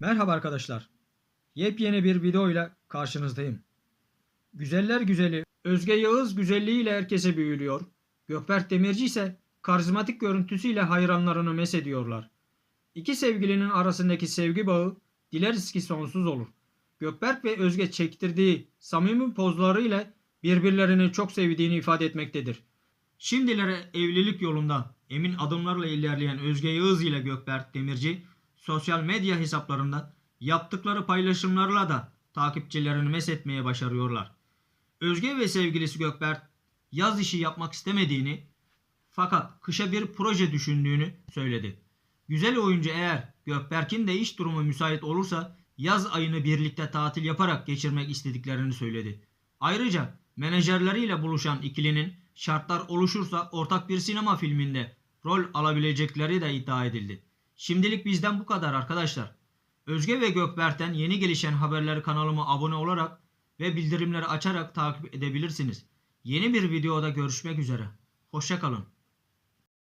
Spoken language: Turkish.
Merhaba arkadaşlar. Yepyeni bir videoyla karşınızdayım. Güzeller güzeli Özge Yağız güzelliğiyle herkese büyülüyor. Gökberk Demirci ise karizmatik görüntüsüyle hayranlarını mesediyorlar. İki sevgilinin arasındaki sevgi bağı dileriz ki sonsuz olur. Gökberk ve Özge çektirdiği samimi pozlarıyla birbirlerini çok sevdiğini ifade etmektedir. Şimdilere evlilik yolunda emin adımlarla ilerleyen Özge Yağız ile Gökberk Demirci sosyal medya hesaplarında yaptıkları paylaşımlarla da takipçilerini meshetmeye başarıyorlar. Özge ve sevgilisi Gökberk yaz işi yapmak istemediğini fakat kışa bir proje düşündüğünü söyledi. Güzel oyuncu eğer Gökberk'in de iş durumu müsait olursa yaz ayını birlikte tatil yaparak geçirmek istediklerini söyledi. Ayrıca menajerleriyle buluşan ikilinin şartlar oluşursa ortak bir sinema filminde rol alabilecekleri de iddia edildi. Şimdilik bizden bu kadar arkadaşlar. Özge ve Gökberk'ten yeni gelişen haberleri kanalıma abone olarak ve bildirimleri açarak takip edebilirsiniz. Yeni bir videoda görüşmek üzere. Hoşçakalın.